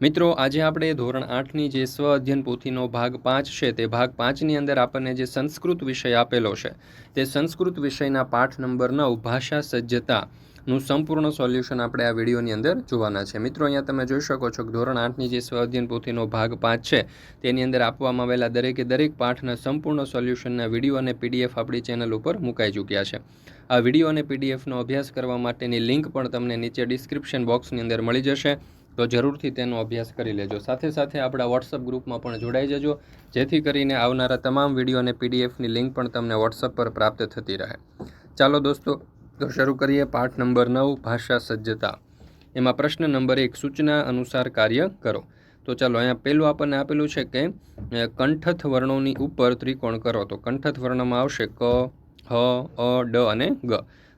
મિત્રો, આજે આપણે ધોરણ આઠની જે સ્વ અધ્યયન પોથીનો ભાગ પાંચ છે, તે ભાગ પાંચની અંદર આપણને જે સંસ્કૃત વિષય આપેલો છે, તે સંસ્કૃત વિષયના પાઠ નંબર નવ, ભાષા સજ્જતાનું સંપૂર્ણ સોલ્યુશન આપણે આ વિડીયોની અંદર જોવાના છે. મિત્રો, અહીંયા તમે જોઈ શકો છો કે ધોરણ આઠની જે સ્વ અધ્યયન પોથીનો ભાગ પાંચ છે, તેની અંદર આપવામાં આવેલા દરેકે દરેક પાઠના સંપૂર્ણ સોલ્યુશનના વીડિયો અને પીડીએફ આપણી ચેનલ ઉપર મુકાઈ ચૂક્યા છે. આ વીડિયો અને પીડીએફનો અભ્યાસ કરવા માટેની લિંક પણ તમને નીચે ડિસ્ક્રિપ્શન બોક્સની અંદર મળી જશે. તો જરૂરથી તેનો અભ્યાસ કરી લેજો. સાથે સાથે આપણા વોટ્સઅપ ગ્રુપમાં પણ જોડાઈ જજો, જેથી કરીને આવનારા તમામ વીડિયો અને પીડીએફની લિંક પણ તમને વોટ્સઅપ પર પ્રાપ્ત થતી રહે. ચાલો દોસ્તો, તો શરૂ કરીએ પાઠ નંબર નવ, ભાષા સજ્જતા. એમાં પ્રશ્ન નંબર એક, સૂચના અનુસાર કાર્ય કરો. તો ચાલો, અહીંયા પહેલું આપણને આપેલું છે કે કંઠથ વર્ણોની ઉપર ત્રિકોણ કરો. તો કંઠથ વર્ણમાં આવશે ક, હ, અ, ડ અને ગ.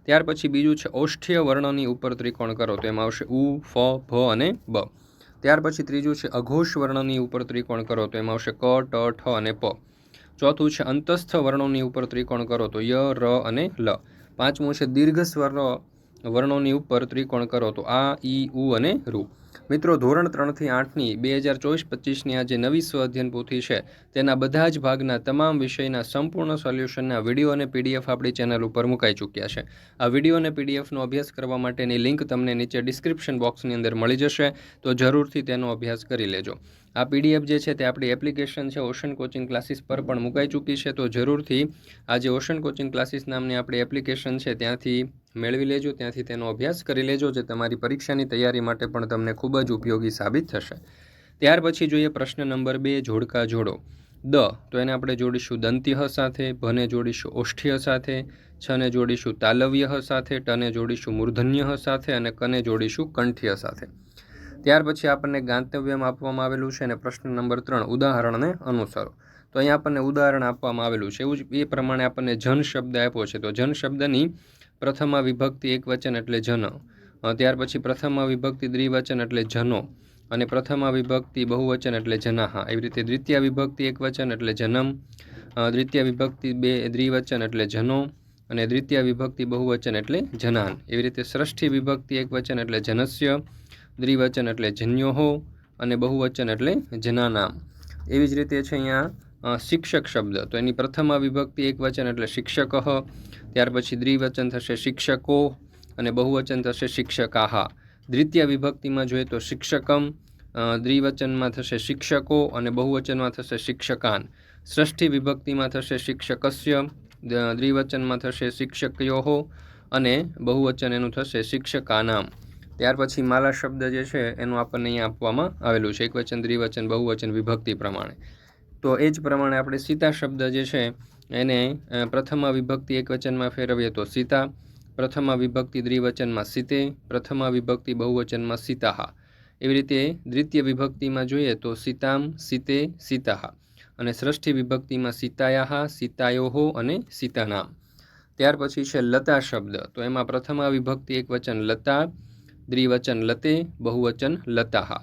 ત્યાર પછી બીજું છે ઔષ્ઠ્ય વર્ણની ઉપર ત્રિકોણ કરો. તો એમાં આવશે ઉ, ફ, ભ અને બ. ત્યાર પછી ત્રીજું છે અઘોષ વર્ણની ઉપર ત્રિકોણ કરો. તો એમાં આવશે ક, ટ, ઠ અને પ. ચોથું છે અંતસ્થ વર્ણોની ઉપર ત્રિકોણ કરો. તો ય, ર અને લ. પાંચમું છે દીર્ઘ સ્વર વર્ણોની ઉપર ત્રિકોણ કરો. તો આ, ઈ, ઉ અને રૂ. મિત્રો, ધોરણ ત્રણથી આઠની બે હજાર ચોવીસ પચીસની આ જે નવી સ્વ અધ્યયન પોથી છે. તેના બધા જ ભાગના તમામ વિષયના સંપૂર્ણ સોલ્યુશનના વીડિયો અને પીડીએફ આપણી ચેનલ ઉપર મુકાઈ ચૂક્યા છે. આ વીડિયો અને પીડીએફનો અભ્યાસ કરવા માટેની લિંક તમને નીચે ડિસ્ક્રિપ્શન બોક્સની અંદર મળી જશે, તો જરૂરથી તેનો અભ્યાસ કરી લેજો. આ પીડીએફ જે છે તે આપણી એપ્લિકેશન છે, ઓશન કોચિંગ ક્લાસીસ પર પણ મુકાઈ ચૂકી છે, તો જરૂરથી આ જે ઓશન કોચિંગ ક્લાસીસ નામની આપણી એપ્લિકેશન છે, ત્યાંથી મેળવી લેજો, ત્યાંથી તેનો અભ્યાસ કરી લેજો, જે તમારી પરીક્ષાની તૈયારી માટે પણ તમને ખૂબ જ ઉપયોગી સાબિત થશે. ત્યાર પછી જોઈએ પ્રશ્ન નંબર બે, જોડકા જોડો. દ, તો એને આપણે જોડીશું દંત્યહ સાથે, ભને જોડીશું ઓષ્ઠ્ય સાથે, છને જોડીશું તાલવ્ય સાથે, ટને જોડીશું મૂર્ધન્ય સાથે અને કને જોડીશું કંઠ્ય સાથે. ત્યાર પછી આપણને ગાંતવ્યમાં આપવામાં આવેલું છે અને પ્રશ્ન નંબર ત્રણ, ઉદાહરણને અનુસરો. તો અહીંયા આપણને ઉદાહરણ આપવામાં આવેલું છે. એવું જ એ પ્રમાણે આપણને જન શબ્દ આપ્યો છે. તો જન શબ્દની પ્રથમા વિભક્તિ એક વચન એટલે જન. ત્યાર પછી પ્રથમા વિભક્તિ દ્વિવચન એટલે જનો અને પ્રથમા વિભક્તિ બહુવચન એટલે જનાહા. એવી રીતે દ્વિતીય વિભક્તિ એક વચન એટલે જનમ દ્વિતીય વિભક્તિ બે દ્વિવચન એટલે જનો અને દ્વિતીય વિભક્તિ બહુવચન એટલે જનાન. એવી રીતે ષષ્ઠી વિભક્તિ એક વચન એટલે જનસ્ય, દ્વિવચન એટલે જન્યોહો અને બહુવચન એટલે જનાનામ. એવી જ રીતે છે અહીંયા શિક્ષક શબ્દ. તો એની પ્રથમા વિભક્તિ એક વચન એટલે શિક્ષક, ત્યાર પછી દ્વિવચન થશે શિક્ષકો અને બહુવચન થશે શિક્ષકાહા. દ્વિતીય વિભક્તિમાં જોઈએ તો શિક્ષકમ દ્વિવચનમાં થશે શિક્ષકો અને બહુવચનમાં થશે શિક્ષકાન. ષષ્ઠી વિભક્તિમાં થશે શિક્ષકસ્ય દ્વિવચનમાં થશે શિક્ષકયોહો અને બહુવચન એનું થશે શિક્ષકાનામ. ત્યાર પછી માલા શબ્દ જે છે એનું આપણને અહીંયા આપવામાં આવેલું છે. એકવચન, દ્વિવચન, બહુવચન વિભક્તિ પ્રમાણે. તો એ જ પ્રમાણે આપણે સીતા શબ્દ જે છે એને પ્રથમા વિભક્તિ એકવચનમાં ફેરવીએ તો સીતા પ્રથમા વિભક્તિ દ્વિવચનમાં સીતે, પ્રથમા વિભક્તિ બહુવચનમાં સીતાહા. એવી રીતે દ્વિતીય વિભક્તિમાં જોઈએ તો સીતામ, સીતે, સીતાહા અને ષષ્ઠી વિભક્તિમાં સીતાયાહા, સીતાયોહો અને સીતાનામ. ત્યાર પછી છે લતા શબ્દ. તો એમાં પ્રથમા વિભક્તિ એક વચન લતા, દ્વિવચન લતે, બહુવચન લતાહા.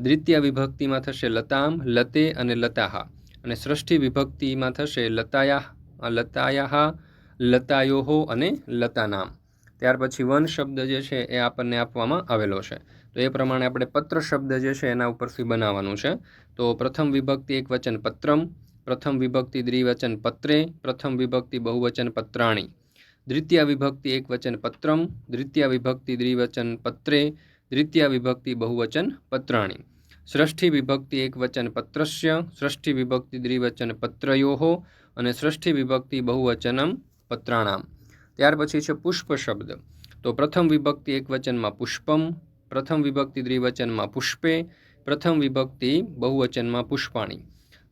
દ્વિતીય વિભક્તિમાં થશે લતામ, લતે અને લતાહા. અને ષષ્ઠી વિભક્તિમાં થશે લતાયા, લતાયાહા લતાયોહો અને લતાનામ. ત્યાર પછી વન શબ્દ જે છે એ આપણને આપવામાં આવેલો છે. તો એ પ્રમાણે આપણે પત્ર શબ્દ જે છે એના ઉપરથી બનાવવાનું છે. તો પ્રથમ વિભક્તિ એક વચન પત્રમ, પ્રથમ વિભક્તિ દ્વિવચન પત્રે, પ્રથમ વિભક્તિ બહુવચન પત્રાણી. દ્વિતીય વિભક્તિ એક વચન પત્રમ, દ્વિતીય વિભક્તિ દ્વિવચન પત્રે, દ્વિતીય વિભક્તિ બહુવચન પત્રાણી. સૃષ્ટિ વિભક્તિ એક વચન પત્રસ્ય સૃષ્ટિ વિભક્તિ દ્વિવચન પત્રયોહો અને સૃષ્ટિ વિભક્તિ બહુવચનમ પત્રાણામ. ત્યાર પછી છે પુષ્પ શબ્દ. તો પ્રથમ વિભક્તિ એક વચનમાં પુષ્પમ, પ્રથમ વિભક્તિ દ્વિવચનમાં પુષ્પે, પ્રથમ વિભક્તિ બહુવચનમાં પુષ્પાણી.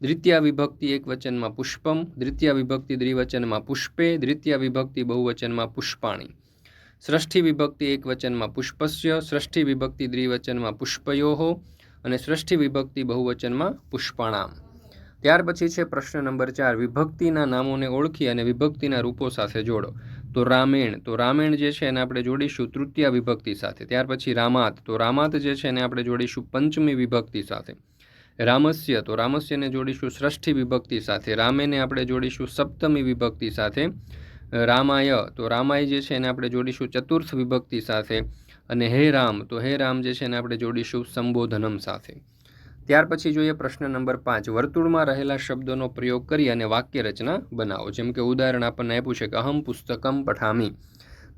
દ્વિતીય વિભક્તિ એક વચનમાં પુષ્પમ, દ્વિતીય વિભક્તિ દ્વિવચનમાં પુષ્પે, દ્વિતીય વિભક્તિ બહુવચનમાં પુષ્પાણી. ષષ્ઠી વિભક્તિ એક વચનમાં પુષ્પસ્ય ષષ્ઠી વિભક્તિ દ્વિવચનમાં પુષ્પયોહો અને ષષ્ઠી વિભક્તિ બહુવચનમાં પુષ્પાણામ. ત્યાર પછી છે પ્રશ્ન નંબર ચાર, વિભક્તિના નામોને ઓળખી અને વિભક્તિના રૂપો સાથે જોડો. તો રામેણ તો રામેણ જે છે એને આપણે જોડીશું તૃતીય વિભક્તિ સાથે. ત્યાર પછી રામાત, તો રામાત જે છે એને આપણે જોડીશું પંચમી વિભક્તિ સાથે. રામસ્ય, તો રામસ્યને જોડીશું ષષ્ઠી વિભક્તિ સાથે. રામેને આપણે જોડીશું સપ્તમી વિભક્તિ સાથે. રામાય, તો રામાય જે છે એને આપણે જોડીશું ચતુર્થ વિભક્તિ સાથે. અને હે રામ, તો હે રામ જે છે એને આપણે જોડીશું સંબોધનમ સાથે. ત્યાર પછી જોઈએ પ્રશ્ન નંબર પાંચ. વર્તુળમાં રહેલા શબ્દોનો પ્રયોગ કરી અને વાક્ય રચના બનાવો. જેમ કે ઉદાહરણ આપણને આપ્યું છે કે અહમ પુસ્તકમ પઠામી.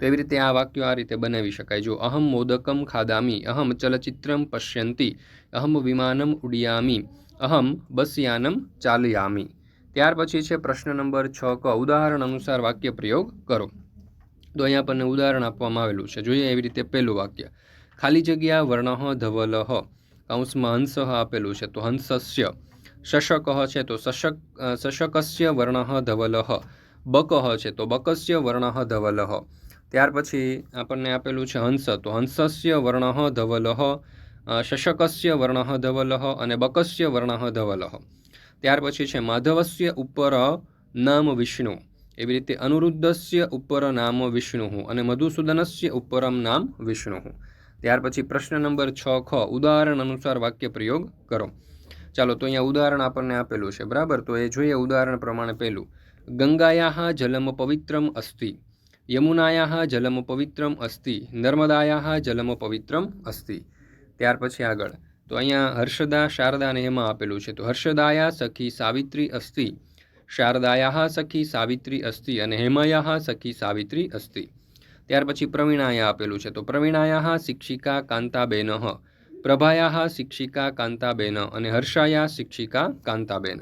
તો એવી રીતે આ વાક્યો આ રીતે બનાવી શકાય. જો અહમ મોદકમ ખાદામી, અહમ ચલચિત્રમ પશ્યંતી, અહમ વિમાનમ ઉડિયામી, અહમ બસયાનમ ચાલયામી. ત્યાર પછી છે પ્રશ્ન નંબર છ ક. ઉદાહરણ અનુસાર વાક્ય પ્રયોગ કરો. તો અહીંયા આપણને ઉદાહરણ આપવામાં આવેલું છે. જોઈએ એવી રીતે પહેલું વાક્ય. ખાલી જગ્યા વર્ણહ ધવલહ કૌંસમાં હંસ આપેલું છે તો હંસસ્ય શશક છે તો શશક શશકસ્ય વર્ણ ધવલહ બકહ છે તો બકસ્ય વર્ણ ધવલહ ત્યાર પછી આપણને આપેલું છે હંસ તો હંસસ્ય વર્ણ ધવલહ અ, શશકસ્ય વર્ણ ધવલહ અને બકસ્ય વર્ણ ધવલહ ત્યાર પછી છે માધવસ્ય ઉપર નામ વિષ્ણુ એવી રીતે અનુરુદ્ધસ્ય ઉપર નામ વિષ્ણુ અને મધુસૂદનસ્ય ઉપરમ નામ વિષ્ણુ ત્યાર પછી પ્રશ્ન નંબર છ ખ, ઉદાહરણ અનુસાર વાક્ય પ્રયોગ કરો. ચાલો, તો અહીંયા ઉદાહરણ આપણને આપેલું છે, બરાબર? તો એ જોઈએ ઉદાહરણ પ્રમાણે પહેલું. ગંગાયા જલમ પવિત્રમ અસ્તિ. યમુનાયા જલમ પવિત્રમ અસ્તિ. નર્મદાયા જલમ પવિત્રમ અસ્તિ. ત્યાર પછી આગળ. તો અહીંયા હર્ષદા, શારદા અને એમાં આપેલું છે. તો હર્ષદાયા સખી સાવિત્રી અસ્તિ. શારદાયા સખી સાવિત્રી અસ્તિ અને હેમાયા સખી સાવિત્રી અસ્તિ. ત્યાર પછી પ્રવીણાયા આપેલું છે. તો પ્રવીણાયા શિક્ષિકા કાંતાબેન. પ્રભાયા શિક્ષિકા કાંતાબેન અને હર્ષાયા શિક્ષિકા કાંતાબેન.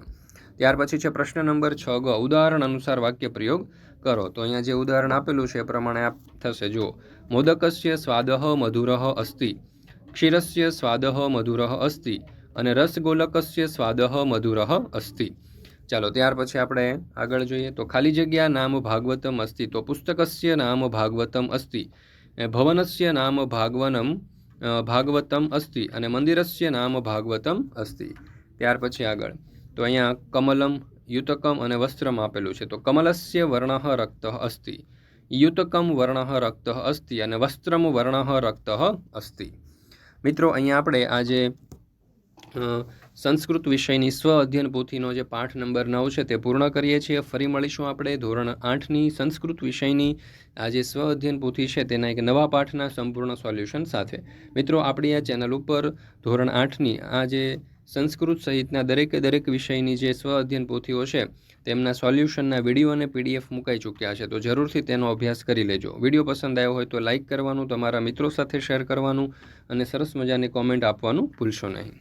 ત્યાર પછી છે પ્રશ્ન નંબર છ ગ. ઉદાહરણ અનુસાર વાક્ય પ્રયોગ કરો. તો અહીંયા જે ઉદાહરણ આપેલું છે એ પ્રમાણે આપ થશે. જુઓ. મોદકસ્ય સ્વાદ મધુરઃ અસ્તિ. ક્ષીરસ્ય સ્વાદઃ મધુરઃ અસ્તિ. અને રસગોલકસ્ય સ્વાદ મધુરઃ અસ્તિ. ચાલો, ત્યાર પછી આપણે આગળ જોઈએ તો ખાલી જગ્યા નામ ભાગવતમ અસ્તિ. તો પુસ્તકસ્ય નામ ભાગવતમ અસ્તિ. ભવનસ્ય નામ ભાગવનમ ભાગવતમ અસ્તિ અને મંદિરસ્ય નામ ભાગવતમ અસ્તિ. ત્યાર પછી આગળ. તો અહીંયા કમલમ, યુતકમ અને વસ્ત્રમ આપેલું છે. તો કમલસ્ય વર્ણ રક્ત અસ્તિ. યુતકમ વર્ણ રક્ત અસ્તિ અને વસ્ત્રમ વર્ણ રક્ત અસ્તિ. મિત્રો, અહીંયા આપણે આજે સંસ્કૃત વિષયની સ્વ અધ્યયન પોથીનો જે પાઠ નંબર નવ છે તે પૂર્ણ કરીએ છીએ. ફરી મળીશું આપણે ધોરણ આઠની સંસ્કૃત વિષયની આ જે સ્વ અધ્યયન પોથી છે તેના એક નવા પાઠના સંપૂર્ણ સોલ્યુશન સાથે. મિત્રો, આપણી આ ચેનલ ઉપર ધોરણ આઠની આ જે સંસ્કૃત સહિતના દરેકે દરેક વિષયની જે સ્વ અધ્યયન પોથીઓ છે તેમના સોલ્યુશનના વીડિયો અને પીડીએફ મુકાઈ ચૂક્યા છે તો જરૂરથી તેનો અભ્યાસ કરી લેજો. વીડિયો પસંદ આવ્યો હોય તો લાઇક કરવાનું, તમારા મિત્રો સાથે શેર કરવાનું અને સરસ મજાની કોમેન્ટ આપવાનું ભૂલશો નહીં.